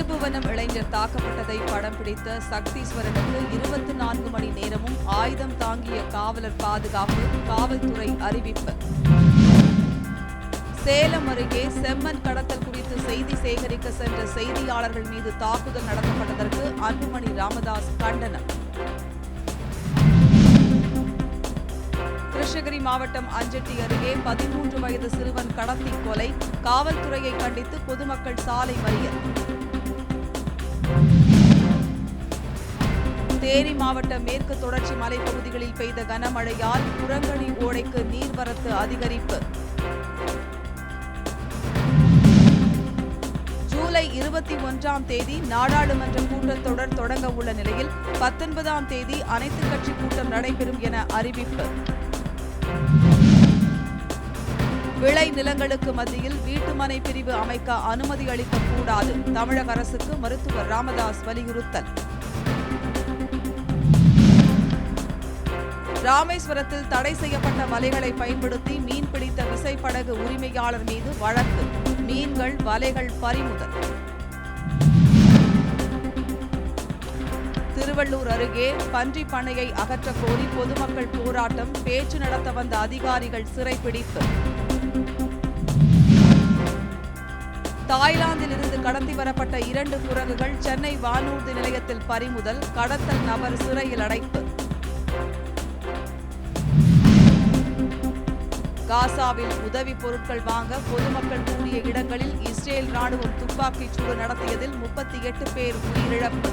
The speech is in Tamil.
இளைஞர் தாக்கப்பட்டதை படம் பிடித்த சக்தீஸ்வரனுக்கு இருபத்தி நான்கு மணி நேரமும் ஆயுதம் தாங்கிய காவலர் பாதுகாப்பு காவல்துறை அறிவிப்பு. சேலம் அருகே செம்மன் கடத்தல் குறித்து செய்தி சேகரிக்க சென்ற செய்தியாளர்கள் மீது தாக்குதல் நடத்தப்பட்டதற்கு அன்புமணி ராமதாஸ் கண்டனம். கிருஷ்ணகிரி மாவட்டம் அஞ்சட்டி அருகே பதிமூன்று வயது சிறுவன் கடத்தி கொலை காவல்துறையை கண்டித்து பொதுமக்கள் சாலை மறியல். தேனி மாவட்ட மேற்கு தொடர்ச்சி மலைப்பகுதிகளில் பெய்த கனமழையால் குரங்கணி ஓடைக்கு நீர்வரத்து அதிகரிப்பு. ஜூலை இருபத்தி ஒன்றாம் தேதி நாடாளுமன்ற கூட்டத்தொடர் தொடங்க உள்ள நிலையில் பத்தொன்பதாம் தேதி அனைத்துக் கட்சி கூட்டம் நடைபெறும் என அறிவிப்பு. விளை நிலங்களுக்கு மத்தியில் வீட்டுமனை பிரிவு அமைக்க அனுமதி அளிக்கக்கூடாது. தமிழக அரசுக்கு மருத்துவர் ராமதாஸ் வலியுறுத்தல். ராமேஸ்வரத்தில் தடை செய்யப்பட்ட வலைகளை பயன்படுத்தி மீன் பிடித்த விசைப்படகு உரிமையாளர் மீது வழக்கு. மீன்கள் வலைகள் பறிமுதல். திருவள்ளூர் அருகே பன்றி பண்ணையை அகற்ற கோரி பொதுமக்கள் போராட்டம். பேச்சு நடத்த வந்த அதிகாரிகள் சிறைபிடிப்பு தாய்லாந்தில் இருந்து கடத்தி வரப்பட்ட இரண்டு குரங்குகள் சென்னை வானூர்தி நிலையத்தில் பறிமுதல். கடத்தல் நபர் சிறையில் அடைப்பு. காசாவில் உதவி பொருட்கள் வாங்க பொதுமக்கள் கூடிய இடங்களில் இஸ்ரேல் ராணுவம் துப்பாக்கிச் சூடு நடத்தியதில் முப்பத்தி எட்டு பேர் உயிரிழப்பு.